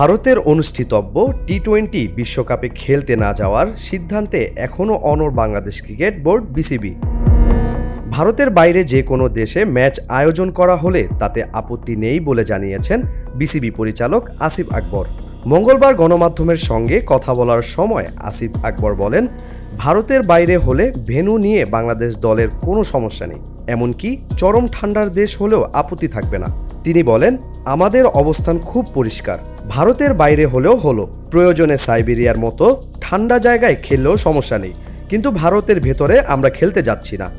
ভারতের অনুষ্ঠিতব্য T twenty বিশ্বকাপে খেলতে না যাওয়ার সিদ্ধান্তে এখনও অনর বাংলাদেশ ক্রিকেট বোর্ড বিসিবি ভারতের বাইরে যে কোনো দেশে ম্যাচ আয়োজন করা হলে তাতে আপত্তি নেই বলে জানিয়েছেন বিসিবি পরিচালক আসিফ আকবর। মঙ্গলবার গণমাধ্যমের সঙ্গে কথা বলার সময় আসিফ আকবর বলেন, ভারতের বাইরে হলে ভেন্যু নিয়ে বাংলাদেশ দলের কোনো সমস্যা নেই। এমনকি চরম ঠান্ডার দেশ হলেও আপত্তি থাকবে না। তিনি বলেন, আমাদের অবস্থান খুব পরিষ্কার। ভারতের বাইরে হলেও হলো। প্রয়োজনে সাইবেরিয়ার মতো ঠান্ডা জায়গায় খেললেও সমস্যা নেই। কিন্তু ভারতের ভেতরে আমরা খেলতে যাচ্ছি না।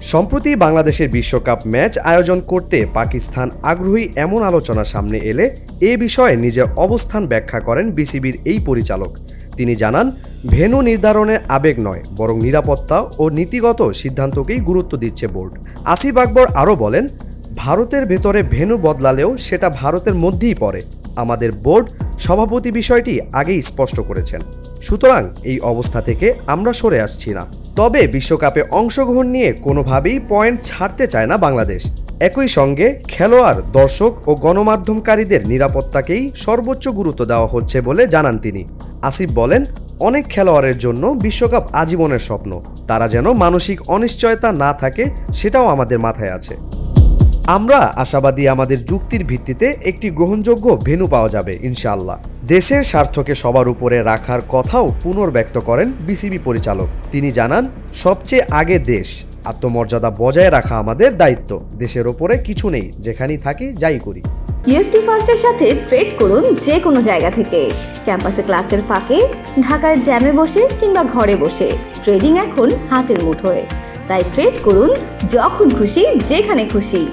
সম্প্রতি বাংলাদেশের বিশ্বকাপ ম্যাচ আয়োজন করতে পাকিস্তান আগ্রহী এমন আলোচনা সামনে এলে এ বিষয়ে নিজের অবস্থান ব্যাখ্যা করেন বিসিবির এই পরিচালক। তিনি জানান, ভেন্যু নির্ধারণের আবেগ নয়, বরং নিরাপত্তা ও নীতিগত সিদ্ধান্তকেই গুরুত্ব দিচ্ছে বোর্ড। আসিফ আকবর আরও বলেন ভারতের ভেতরে ভেনু বদলালেও সেটা ভারতের মধ্যেই পড়ে। আমাদের বোর্ড সভাপতি বিষয়টি আগেই স্পষ্ট করেছেন। সুতরাং এই অবস্থা থেকে আমরা সরে আসছি না। তবে বিশ্বকাপে অংশগ্রহণ নিয়ে কোনোভাবেই পয়েন্ট ছাড়তে চায় না বাংলাদেশ। একই সঙ্গে খেলোয়াড়, দর্শক ও গণমাধ্যমকারীদের নিরাপত্তাকেই সর্বোচ্চ গুরুত্ব দেওয়া হচ্ছে বলে জানান তিনি। আসিফ বলেন, অনেক খেলোয়াড়ের জন্য বিশ্বকাপ আজীবনের স্বপ্ন। তারা যেন মানসিক অনিশ্চয়তা না থাকে, সেটাও আমাদের মাথায় আছে। আমরা আশাবাদী আমাদের যুক্তির ভিত্তিতে একটি গ্রহণযোগ্য ভেন্যু পাওয়া যাবে, ইনশাআল্লাহ। দেশের স্বার্থকে সবার উপরে রাখার কথাও পুনর্ব্যক্ত করেন বিসিবি পরিচালক। তিনি জানান, সবচেয়ে আগে দেশ, আত্মমর্যাদা বজায় রাখা আমাদের দায়িত্ব। দেশের ওপরে কিছু নেই, যেখানেই থাকি যাই করি। ইউএফটি ফার্স্টের সাথে ট্রেড করুন যে কোনো জায়গা থেকে। ক্যাম্পাসে ক্লাসের ফাঁকে, ঢাকার জ্যামে বসে কিংবা ঘরে বসে। ট্রেডিং এখন হাতের মুঠোয়। তাই ট্রেড করুন যখন খুশি, যেখানে খুশি।